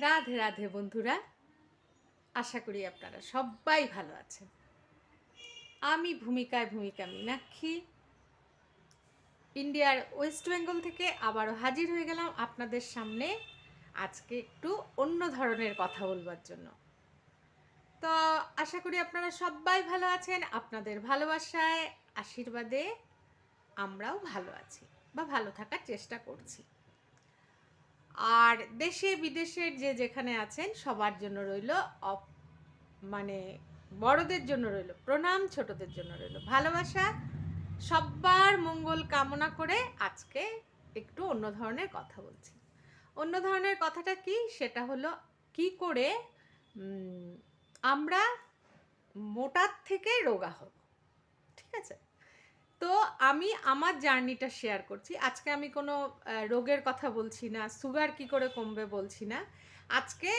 রাধে রাধে বন্ধুরা। আশা করি আপনারা সবাই ভালো আছেন। আমি ভূমিকায় ভূমিকা মীনাক্ষী। ইন্ডিয়ার ওয়েস্ট বেঙ্গল থেকে আবারও হাজির হয়ে গেলাম আপনাদের সামনে। আজকে একটু অন্য ধরনের কথা বলবার জন্য। তো আশা করি আপনারা সবাই ভালো আছেন। আপনাদের ভালোবাসায়, আশীর্বাদে আমরাও ভালো আছি বা ভালো থাকার চেষ্টা করছি। আর দেশে বিদেশের যে যেখানে আছেন, সবার জন্য রইল মানে বড়দের জন্য রইল, প্রণাম ছোটদের জন্য রইল। ভালোবাসা সবার মঙ্গল কামনা করে আজকে একটু অন্য ধরনের কথা বলছি। অন্য ধরনের কথাটা কি? সেটা হলো কি করে আমরা মোটার থেকে রোগা হব। ঠিক আছে? তো আমি আমার জার্নিটা শেয়ার করছি। আজকে আমি কোনো রোগের কথা বলছি না, সুগার কি করে কমবে বলছি না। আজকে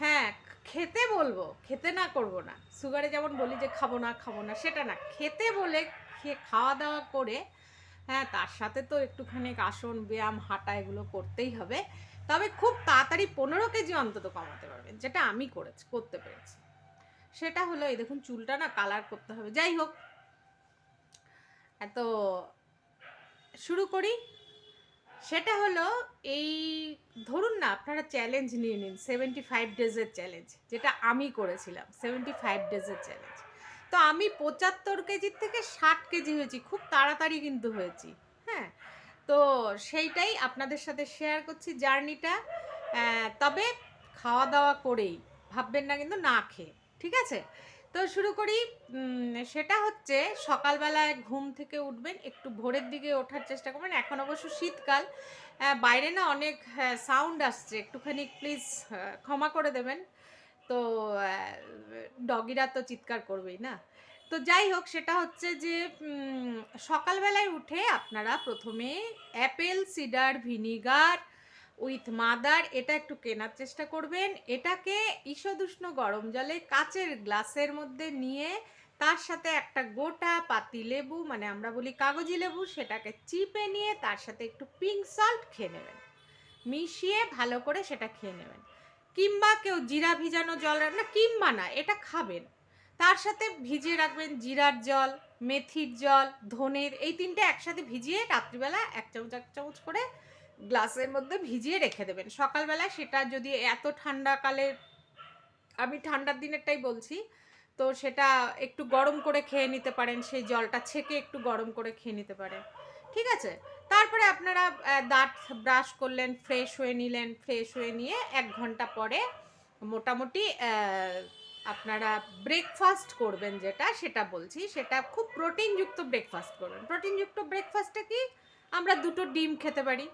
হ্যাঁ খেতে বলব, খেতে না করব না। সুগারে যেমন বলি যে খাব না খাব না, সেটা না। খেতে বলে খাওয়া দাওয়া করে হ্যাঁ তার সাথে তো একটুখানি আসন ব্যায়াম, হাঁটা এগুলো করতেই হবে। তবে খুব তাড়াতাড়ি পনেরো কেজি অন্তত কমাতে পারবেন, যেটা আমি করেছি, করতে পেরেছি। সেটা হলো এই দেখুন, চুলটা না কালার করতে হবে। যাই হোক এত শুরু করি। সেটা হলো এই, ধরুন না, আপনারা চ্যালেঞ্জ নিয়ে নিন সেভেন্টি ফাইভ ডেজের চ্যালেঞ্জ যেটা আমি করেছিলাম সেভেন্টি ফাইভ ডেজের চ্যালেঞ্জ তো আমি পঁচাত্তর কেজির থেকে ষাট কেজি হয়েছি, খুব তাড়াতাড়ি কিন্তু হয়েছি হ্যাঁ? তো সেইটাই আপনাদের সাথে শেয়ার করছি জার্নিটা তবে খাওয়া দাওয়া করেই, ভাববেন না কিন্তু না খেয়ে, ঠিক আছে? তো শুরু করি। সেটা হচ্ছে সকালবেলায় ঘুম থেকে উঠবেন, একটু ভোরের দিকে ওঠার চেষ্টা করবেন। এখন অবশ্য শীতকাল। বাইরে না অনেক সাউন্ড আসছে। একটুখানি প্লিজ ক্ষমা করে দেবেন। তো ডগিরা তো চিৎকার করবেই না। তো যাই হোক, সেটা হচ্ছে যে সকালবেলায় উঠে আপনারা প্রথমে apple cider vinegar with mother, এটা একটু কেনার চেষ্টা করবেন। এটাকে ঈষদুষ্ণ গরম জলে কাচের গ্লাসের মধ্যে নিয়ে তার সাথে একটা গোটা পাতি লেবু মানে আমরা বলি কাগজি লেবু, সেটাকে চিপে নিয়ে তার সাথে একটু পিঙ্ক সল্ট খেয়ে নেবেন। মিশিয়ে ভালো করে সেটা খেয়ে নেবেন। কিংবা কেউ জিরা ভিজানো জল না, কিংবা না, এটা খাবেন। তার সাথে ভিজিয়ে রাখবেন জিরার জল, মেথির জল, ধনের, এই তিনটে একসাথে ভিজিয়ে রাত্রিবেলা এক চামচ এক চামচ করে গ্লাসের মধ্যে ভিজিয়ে রেখে দেবেন। সকালবেলা সেটা যদি এত ঠান্ডাকালে আমি ঠান্ডার দিনেরটাই বলছি, তো সেটা একটু গরম করে খেয়ে নিতে পারেন, সেই জলটা ছেঁকে একটু গরম করে খেয়ে নিতে পারেন। ঠিক আছে? তারপরে আপনারা দাঁত ব্রাশ করলেন, ফ্রেশ হয়ে নিলেন, ফ্রেশ হয়ে নিয়ে এক ঘণ্টা পরে মোটামুটি আপনারা ব্রেকফাস্ট করবেন যেটা, সেটা বলছি। সেটা খুব প্রোটিনযুক্ত ব্রেকফাস্ট করবেন। প্রোটিনযুক্ত ব্রেকফাস্টে কি আমরা দুটো ডিম খেতে পারি।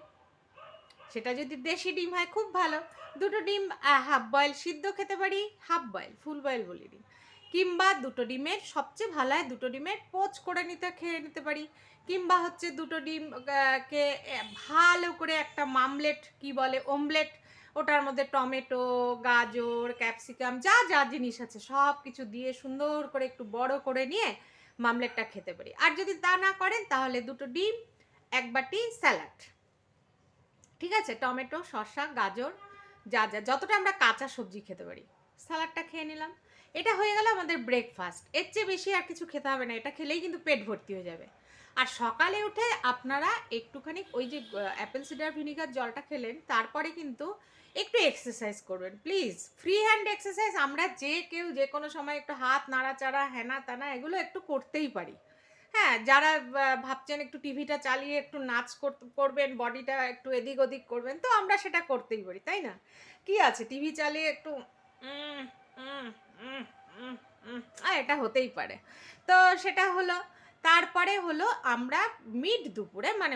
সেটা যদি দেশি ডিম হয়, খুব ভালো। দুটো ডিম হাফ বয়েল সিদ্ধ খেতে পারি হাফ বয়েল ফুল বয়েল বলি ডিম। কিংবা দুটো ডিমের, সবচেয়ে ভালো হয় দুটো ডিমের পোচ করে নিতে, খেয়ে নিতে পারি। কিংবা হচ্ছে দুটো ডিম কে ভালো করে একটা মামলেট, কি বলে ওমলেট ওটার মধ্যে টমেটো, গাজর ক্যাপসিকাম যা যা জিনিস আছে, সব কিছু দিয়ে সুন্দর করে একটু বড় করে নিয়ে মামলেটটা খেতে পারি। আর যদি তা না করেন, তাহলে দুটো ডিম, এক বাটি স্যালাড। ঠিক আছে? টমেটো, শসা, গাজর, যা যা, যতটা আমরা কাঁচা সবজি খেতে পারি। স্যালাডটা খেয়ে নিলাম। এটা হয়ে গেল আমাদের ব্রেকফাস্ট এর চেয়ে বেশি আর কিছু খেতে হবে না। এটা খেলেই কিন্তু পেট ভর্তি হয়ে যাবে। আর সকালে উঠে আপনারা একটুখানি ওই যে অ্যাপেল সিডার ভিনিগার জলটা খেলেন, তারপরে কিন্তু একটু এক্সারসাইজ করবেন। প্লিজ ফ্রি হ্যান্ড এক্সারসাইজ আমরা যে কেউ, যে কোনো সময় একটু হাত নাড়াচাড়া হেনা তানা এগুলো একটু করতেই পারি। হ্যাঁ যারা ভাবছেন একটু টিভিটা চালিয়ে একটু নাচ করবেন, বডিটা একটু এদিক ওদিক করবেন, তো আমরা সেটা করতেই পারি, তাই না? কি আছে? টিভি চালিয়ে একটু এটা হতেই পারে। তো সেটা হলো, তারপরে হলো আমরা মিড দুপুরে মানে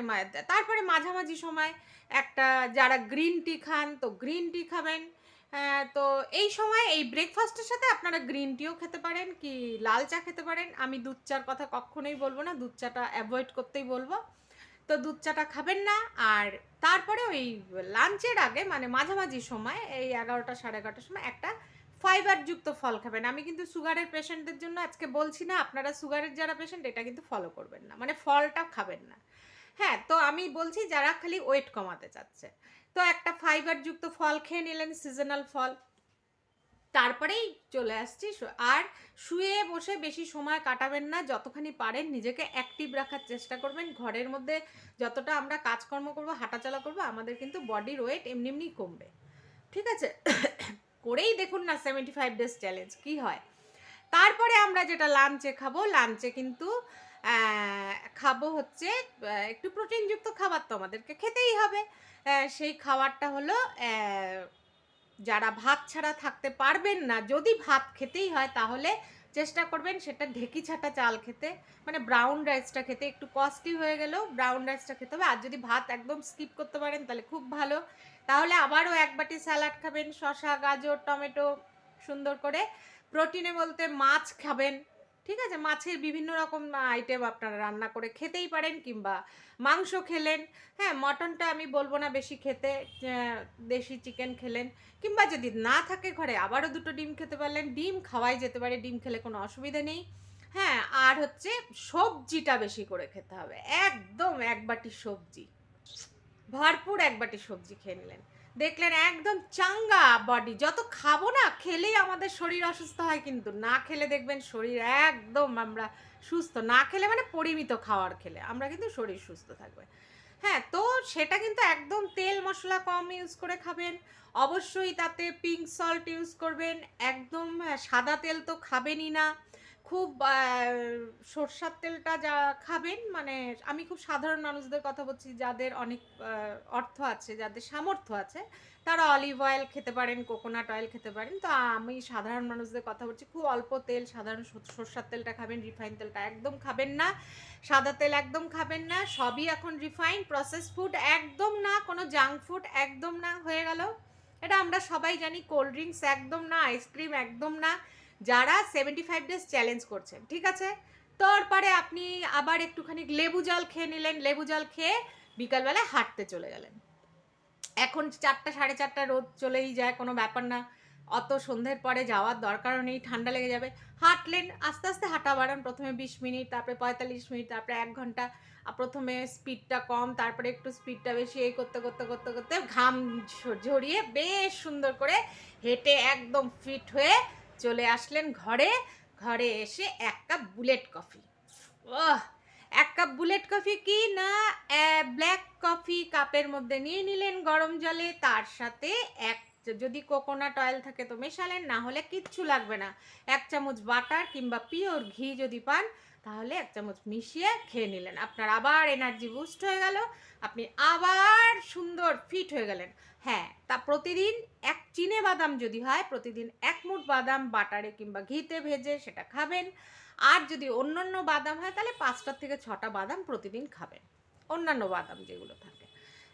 তারপরে মাঝামাঝি সময় একটা যারা গ্রিন টি খান, তো গ্রিন টি খাবেন তো এই সময় এই ব্রেকফাস্টের সাথে আপনারা গ্রিন টিও খেতে পারেন কি লাল চা খেতে পারেন। আমি দুধ চার কথা কখনোই বলব না, দুধ চাটা অ্যাভয়েড করতেই বলব। তো দুধ চাটা খাবেন না, আর তারপরে ওই লাঞ্চের আগে মানে মাঝামাঝি সময়, এই এগারোটা সাড়ে এগারোটার সময় একটা ফাইবারযুক্ত ফল খাবেন। আমি কিন্তু সুগারের পেশেন্টদের জন্য আজকে বলছি না, আপনারা সুগারের যারা পেশেন্ট এটা কিন্তু ফলো করবেন না। মানে ফলটা খাবেন না। হ্যাঁ তো আমি বলছি যারা খালি ওয়েট কমাতে চাচ্ছে। তো একটা ফাইবারযুক্ত ফল খেয়ে নিলেন সিজনাল ফল। তারপরেই চলে আসছি আর শুয়ে বসে বেশি সময় কাটাবেন না, যতখানি পারেন নিজেকে অ্যাক্টিভ রাখার চেষ্টা করবেন। ঘরের মধ্যে যতটা আমরা কাজকর্ম করব, হাঁটাচলা করব, আমাদের কিন্তু বডির ওয়েট এমনি এমনি কমবে। ঠিক আছে? করেই দেখুন না সেভেন্টি ফাইভ ডেজ চ্যালেঞ্জ কী হয়? তারপরে আমরা যেটা লাঞ্চে খাব লাঞ্চে কিন্তু খাব হচ্ছে একটু প্রোটিনযুক্ত খাবার তো আমাদেরকে খেতেই হবে। সেই খাবারটা হলো যারা ভাত ছাড়া থাকতে পারবেন না, যদি ভাত খেতেই হয় তাহলে চেষ্টা করবেন সেটা ঢেকি ছাটা চাল খেতে। মানে ব্রাউন রাইসটা খেতে একটু কস্টলি হয়ে গেলেও ব্রাউন রাইসটা খেতে হবে। আর যদি ভাত একদম স্কিপ করতে পারেন তাহলে খুব ভালো। তাহলে আবারও এক বাটি স্যালাড খাবেন, শসা, গাজর, টমেটো সুন্দর করে। প্রোটিনে বলতে মাছ খাবেন। ঠিক আছে? মাছের বিভিন্ন রকম আইটেম আপনারা রান্না করে খেতেই পারেন কিংবা মাংস খেলেন। হ্যাঁ মটনটা আমি বলব না বেশি খেতে দেশি চিকেন খেলেন। কিংবা যদি না থাকে ঘরে, আবারও দুটো ডিম খেতে পারলেন। ডিম খাওয়াই যেতে পারে, ডিম খেলে কোনো অসুবিধা নেই। হ্যাঁ আর হচ্ছে সবজিটা বেশি করে খেতে হবে। একদম এক বাটি সবজি। ভরপুর এক বাটি সবজি খেয়ে নিলেন। দেখলেন একদম চাঙ্গা বডি যত খাব না খেলেই আমাদের শরীর অসুস্থ হয় কিন্তু। না খেলে দেখবেন শরীর একদম আমরা সুস্থ। না খেলে মানে পরিমিত খাওয়ার খেলে। আমরা কিন্তু শরীর সুস্থ থাকবে। হ্যাঁ তো সেটা কিন্তু একদম তেল মশলা কম ইউজ করে খাবেন। অবশ্যই তাতে পিঙ্ক সল্ট ইউজ করবেন। একদম আহ, সাদা তেল তো খাবেনই না। খুব সর্ষার তেলটা যা খাবেন মানে আমি খুব সাধারণ মানুষদের কথা বলছি, যাদের অনেক অর্থ আছে, যাদের সামর্থ্য আছে, তারা অলিভ অয়েল খেতে পারেন, কোকোনাট অয়েল খেতে পারেন। তো আমি সাধারণ মানুষদের কথা বলছি, খুব অল্প তেল, সাধারণ সর- সর্ষার তেলটা খাবেন, রিফাইন তেলটা একদম খাবেন না, সাদা তেল একদম খাবেন না, সবই এখন রিফাইন প্রসেস ফুড, একদম না, কোনো জাঙ্ক ফুড একদম না, হয়ে গেল। এটা আমরা সবাই জানি, কোল্ড ড্রিঙ্কস একদম না, আইসক্রিম একদম না। যারা সেভেন্টি ফাইভ ডেজ চ্যালেঞ্জ করছেন, ঠিক আছে? তারপরে আপনি আবার একটুখানি লেবু জল খেয়ে নিলেন, লেবু জল খেয়ে বিকালবেলা হাঁটতে চলে গেলেন। এখন চারটা, সাড়ে চারটা রোদ চলেই যায়, কোনো ব্যাপার না। অত সন্ধ্যের পরে যাওয়ার দরকারও নেই, ঠান্ডা লেগে যাবে। হাঁটলেন, আস্তে আস্তে হাঁটা বাড়ান, প্রথমে বিশ মিনিট, তারপরে পঁয়তাল্লিশ মিনিট, তারপরে এক ঘণ্টা। প্রথমে স্পিডটা কম, তারপরে একটু স্পিডটা বেশি, এই করতে করতে করতে করতে ঘাম ঝরিয়ে বেশ সুন্দর করে হেঁটে একদম ফিট হয়ে চলে আসলেন ঘরে। ঘরে এসে এক কাপ বুলেট কফি। ও এক কাপ বুলেট কফি কি না? ব্ল্যাক কফি কাপের মধ্যে নিয়ে নিলেন গরম জলে। তার সাথে এক, যদি কোকোনাট অয়েল থাকে তো মেশালেন, না হলে কিচ্ছু লাগবে না। এক চামচ বাটার কিংবা পিওর ঘি যদি পান তাহলে এক চামচ মিশিয়ে খেয়ে নিলেন। আপনার আবার এনার্জি বুস্ট হয়ে গেল, আপনি আবার সুন্দর ফিট হয়ে গেলেন। হ্যাঁ তা প্রতিদিন এক চিনে বাদাম যদি হয়, প্রতিদিন এক মুঠ বাদাম বাটারে কিংবা ঘিতে ভেজে সেটা খাবেন। আর যদি অন্যান্য বাদাম হয়, তাহলে পাঁচটা থেকে ছটা বাদাম প্রতিদিন খাবেন। অন্যান্য বাদাম যেগুলো থাকে।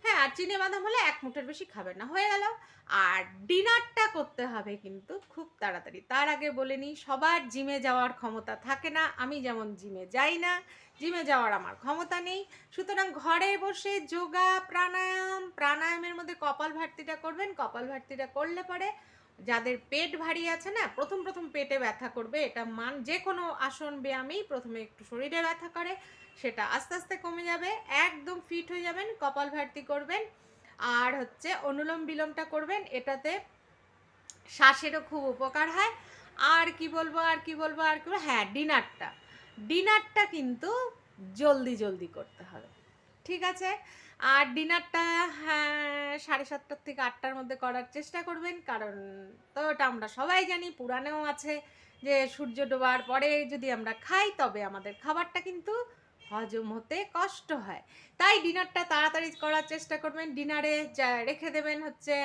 হ্যাঁ আর চিনে বাদাম হলে এক মুঠের বেশি খাবেন না। হয়ে গেল। আর ডিনারটা করতে হবে কিন্তু খুব তাড়াতাড়ি। তার আগে বলে নিই, সবার জিমে যাওয়ার ক্ষমতা থাকে না। আমি যেমন জিমে যাই না, জিমে যাওয়ার আমার ক্ষমতা নেই। সুতরাং ঘরে বসে যোগা, প্রাণায়াম, প্রাণায়ামের মধ্যে কপাল ভারতিটা করবেন, কপাল ভারতিটা করলে পরে যাদের পেট ভারী আছে না, প্রথম প্রথম পেটে ব্যথা করবে, এটা মান যে কোনো আসন ব্যায়ামেই প্রথমে একটু শরীরে ব্যথা করে, সেটা আস্তে আস্তে কমে যাবে, একদম ফিট হয়ে যাবেন, কপাল ভারতি করবেন, আর হচ্ছে অনুলোম বিলোমটা করবেন, এটাতে শ্বাসেরও খুব উপকার হয়, আর কি বলব, আর কি বলব, আর কি বলব হ্যাঁ ডিনারটা ডিনারটা কিন্তু জলদি জলদি করতে হবে, ঠিক আছে? আর ডিনারটা হ্যাঁ সাড়ে সাতটার থেকে আটটার মধ্যে করার চেষ্টা করবেন। কারণ তো ওটা আমরা সবাই জানি, পুরাণেও আছে যে সূর্য ডোবার পরে যদি আমরা খাই, তবে আমাদের খাবারটা কিন্তু হজম হতে কষ্ট হয়। তাই ডিনারটা তাড়াতাড়ি করার চেষ্টা করবেন। ডিনারে যা রেখে দেবেন হচ্ছে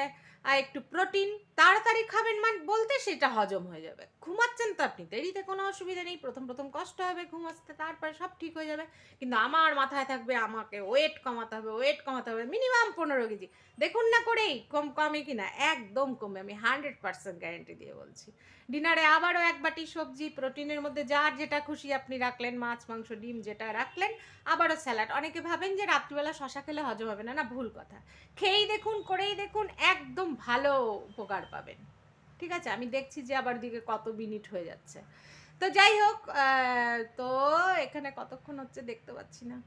আর একটু প্রোটিন তাড়াতাড়ি খাবেন মানে বলতে সেটা হজম হয়ে যাবে। ঘুমাচ্ছেন তো আপনি, দেরিতে কোনো অসুবিধা নেই, প্রথম প্রথম কষ্ট হবে ঘুম আসতে তারপরে সব ঠিক হয়ে যাবে। কিন্তু আমার মাথায় থাকবে আমাকে ওয়েট কমাতে হবে ওয়েট কমাতে হবে মিনিমাম পনেরো কেজি। দেখুন না করেই কম কমে কি না একদম কমে, আমি হান্ড্রেড পার্সেন্ট গ্যারেন্টি দিয়ে বলছি। ডিনারে আবারও এক বাটি সবজি, প্রোটিনের মধ্যে যার যেটা খুশি আপনি রাখলেন, মাছ, মাংস, ডিম যেটা রাখলেন, আবারও স্যালাড। অনেকে ভাবেন যে রাত্রিবেলা শশা খেলে হজম হবে না না, ভুল কথা। খেয়েই দেখুন, করেই দেখুন, একদম ভালো উপকার পাবেন। ঠিক আছে? আমি দেখছি যে আবার দিকে কত মিনিট হয়ে যাচ্ছে। তো যাই হোক তো এখানে কতক্ষণ হচ্ছে দেখতে পাচ্ছি না।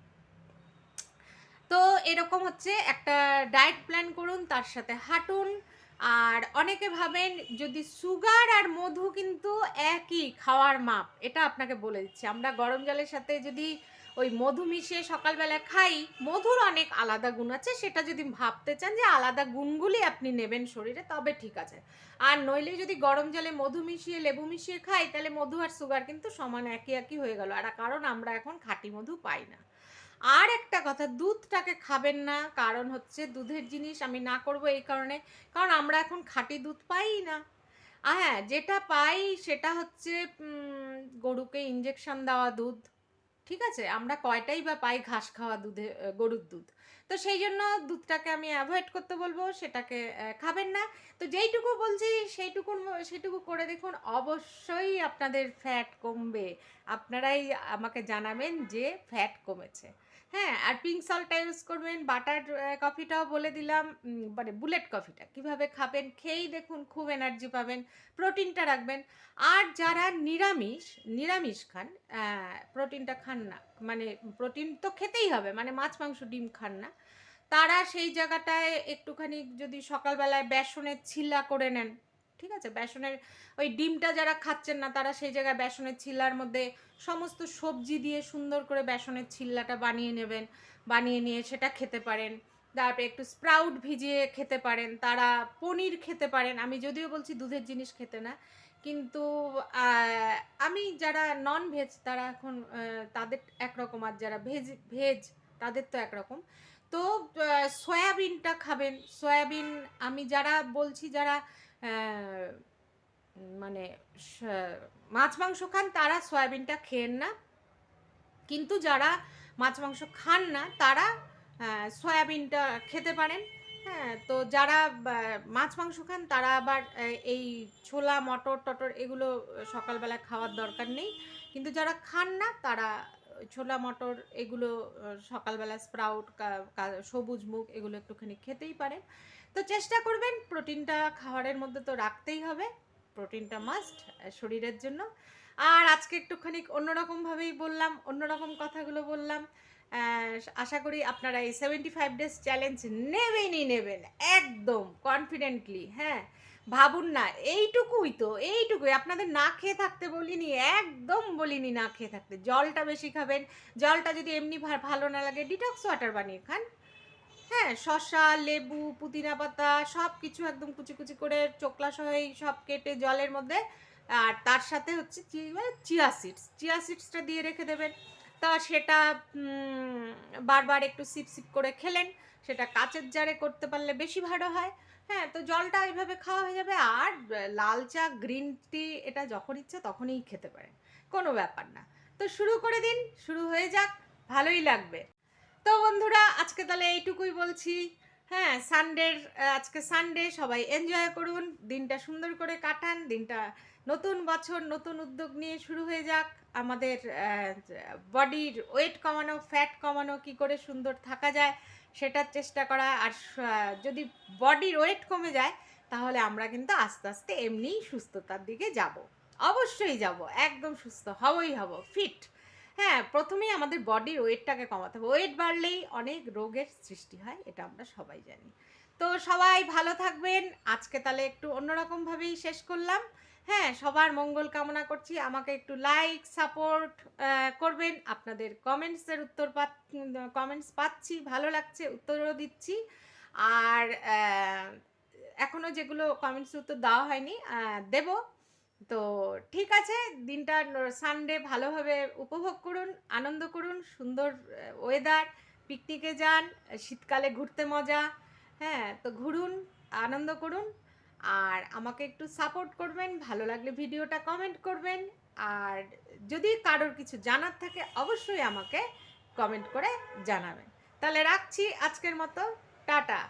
তো এরকম হচ্ছে একটা ডায়েট প্ল্যান করুন, তার সাথে হাঁটুন। আর অনেকে ভাবেন যদি সুগার আর মধু কিন্তু একই খাওয়ার মাপ, এটা আপনাকে বলে দিচ্ছি। আমরা গরম জলের সাথে যদি ওই মধু মিশিয়ে সকালবেলা খাই, মধুর অনেক আলাদা গুণ আছে, সেটা যদি ভাবতে চান যে আলাদা গুণগুলি আপনি নেবেন শরীরে, তবে ঠিক আছে। আর নইলে যদি গরম জলে মধু মিশিয়ে, লেবু মিশিয়ে খাই, তাহলে মধু আর সুগার কিন্তু সমান একই একই হয়ে গেল। আর কারণ আমরা এখন খাঁটি মধু পাই না। আর একটা কথা, দুধটাকে খাবেন না, কারণ হচ্ছে দুধের জিনিস আমি না করব এই কারণে, কারণ আমরা এখন খাঁটি দুধ পাই না। হ্যাঁ যেটা পাই সেটা হচ্ছে গরুকে ইঞ্জেকশন দেওয়া দুধ ঠিক আছে? আমরা কয়টাই বা পাই ঘাস খাওয়া দুধে গরুর দুধ? তো সেই জন্য দুধটাকে আমি অ্যাভয়েড করতে বলব, সেটাকে খাবেন না। তো যেইটুকু বলছি সেইটুকু সেটুকু করে দেখুন, অবশ্যই আপনাদের ফ্যাট কমবে। আপনারাই আমাকে জানাবেন যে ফ্যাট কমেছে। হ্যাঁ আর পিঙ্ক সল্টটা ইউজ করবেন বাটার কফিটাও বলে দিলাম মানে বুলেট কফিটা কীভাবে খাবেন, খেয়েই দেখুন, খুব এনার্জি পাবেন প্রোটিনটা রাখবেন। আর যারা নিরামিষ নিরামিষ খান প্রোটিনটা খান না মানে প্রোটিন তো খেতেই হবে মানে মাছ, মাংস, ডিম খান না, তারা সেই জায়গাটায় একটুখানি যদি সকালবেলায় বেসনের ছিলা করে নেন ঠিক আছে? বেসনের ওই ডিমটা যারা খাচ্ছেন না, তারা সেই জায়গায় বেসনের ছিল্লার মধ্যে সমস্ত সবজি দিয়ে সুন্দর করে বেসনের ছিল্লাটা বানিয়ে নেবেন, বানিয়ে নিয়ে সেটা খেতে পারেন। তারপরে একটু স্প্রাউট ভিজিয়ে খেতে পারেন, তারা পনির খেতে পারেন। আমি যদিও বলছি দুধের জিনিস খেতে না, কিন্তু আমি যারা নন ভেজ তারা এখন তাদের একরকম আর যারা ভেজ ভেজ তাদের তো একরকম। তো সয়াবিনটা খাবেন। সয়াবিন, আমি যারা বলছি যারা মানে মাছ মাংস খান তারা সয়াবিনটা খেয়েন না। কিন্তু যারা মাছ মাংস খান না, তারা সয়াবিনটা খেতে পারেন। হ্যাঁ তো যারা মাছ মাংস খান, তারা আবার এই ছোলা, মটর, টটর এগুলো সকালবেলা খাওয়ার দরকার নেই। কিন্তু যারা খান না, তারা ছোলা, মটর এগুলো সকালবেলা স্প্রাউট সবুজ মুখ এগুলো একটুখানি খেতেই পারেন। তো চেষ্টা করবেন, প্রোটিনটা খাবারের মধ্যে তো রাখতেই হবে। প্রোটিনটা মাস্ট শরীরের জন্য। আর আজকে একটুখানি অন্যরকমভাবেই বললাম, অন্যরকম কথাগুলো বললাম। আশা করি আপনারা এই সেভেন্টি ফাইভ ডেজ চ্যালেঞ্জ নেবেনই নেবেন, একদম কনফিডেন্টলি হ্যাঁ। ভাবুন না, এইটুকুই তো, এইটুকুই। আপনাদের না খেয়ে থাকতে বলিনি, একদম বলিনি না খেয়ে থাকতে। জলটা বেশি খাবেন, জলটা যদি এমনি ভালো না লাগে ডিটক্স ওয়াটার বানিয়ে খান। হ্যাঁ শসা, লেবু, পুদিনা পাতা সব কিছু একদম কুচি কুচি করে চোকলা সহ সব কেটে জলের মধ্যে, আর তার সাথে হচ্ছে বলে চিয়া সিডস, চিয়া সিডসটা দিয়ে রেখে দেবেন। তা সেটা বারবার একটু সিপ সিপ করে খেলেন, সেটা কাচের জারে করতে পারলে বেশি ভালো হয়। হ্যাঁ তো জলটা এইভাবে খাওয়া হয়ে যাবে, আর লাল চা, গ্রিন টি, এটা যখন ইচ্ছা তখনই খেতে পারেন, কোনো ব্যাপার না। তো শুরু করে দিন, শুরু হয়ে যাক, ভালোই লাগবে। তো বন্ধুরা, আজকে তাহলে এইটুকুই বলছি। হ্যাঁ সানডের আজকে সানডে সবাই এনজয় করুন। দিনটা সুন্দর করে কাটান। দিনটা নতুন বছর, নতুন উদ্যোগ নিয়ে শুরু হয়ে যাক। আমাদের বডির ওয়েট কমানো ফ্যাট কমানো, কি করে সুন্দর থাকা যায়, সেটার চেষ্টা করা। আর যদি বডির ওয়েট কমে যায়, তাহলে আমরা কিন্তু আস্তে আস্তে এমনিই সুস্থতার দিকে যাব। অবশ্যই যাব। একদম সুস্থ হবই হব ফিট হ্যাঁ প্রথমেই আমাদের বডির ওয়েটটাকে কমাতে হবে। ওয়েট বাড়লেই অনেক রোগের সৃষ্টি হয় এটা আমরা সবাই জানি। তো সবাই ভালো থাকবেন। আজকে তাহলে একটু অন্যরকমভাবেই শেষ করলাম। হ্যাঁ সবার মঙ্গল কামনা করছি। আমাকে একটু লাইক সাপোর্ট করবেন। আপনাদের কমেন্টসের উত্তর কমেন্টস পাচ্ছি ভালো লাগছে উত্তরও দিচ্ছি। আর আহ, এখনও যেগুলো কমেন্টস উত্তর দেওয়া হয়নি দেব। তো ঠিক আছে, দিনটা সানডে ভালোভাবে উপভোগ করুন, আনন্দ করুন, সুন্দর ওয়েদার পিকনিকে যান, শীতকালে ঘুরতে মজা হ্যাঁ তো ঘুরুন, আনন্দ করুন, আর আমাকে একটু সাপোর্ট করবেন, ভালো লাগলে ভিডিওটা কমেন্ট করবেন, আর যদি কারোর কিছু জানার থাকে, অবশ্যই আমাকে কমেন্ট করে জানাবেন। তাহলে রাখছি, আজকের মতো, টাটা।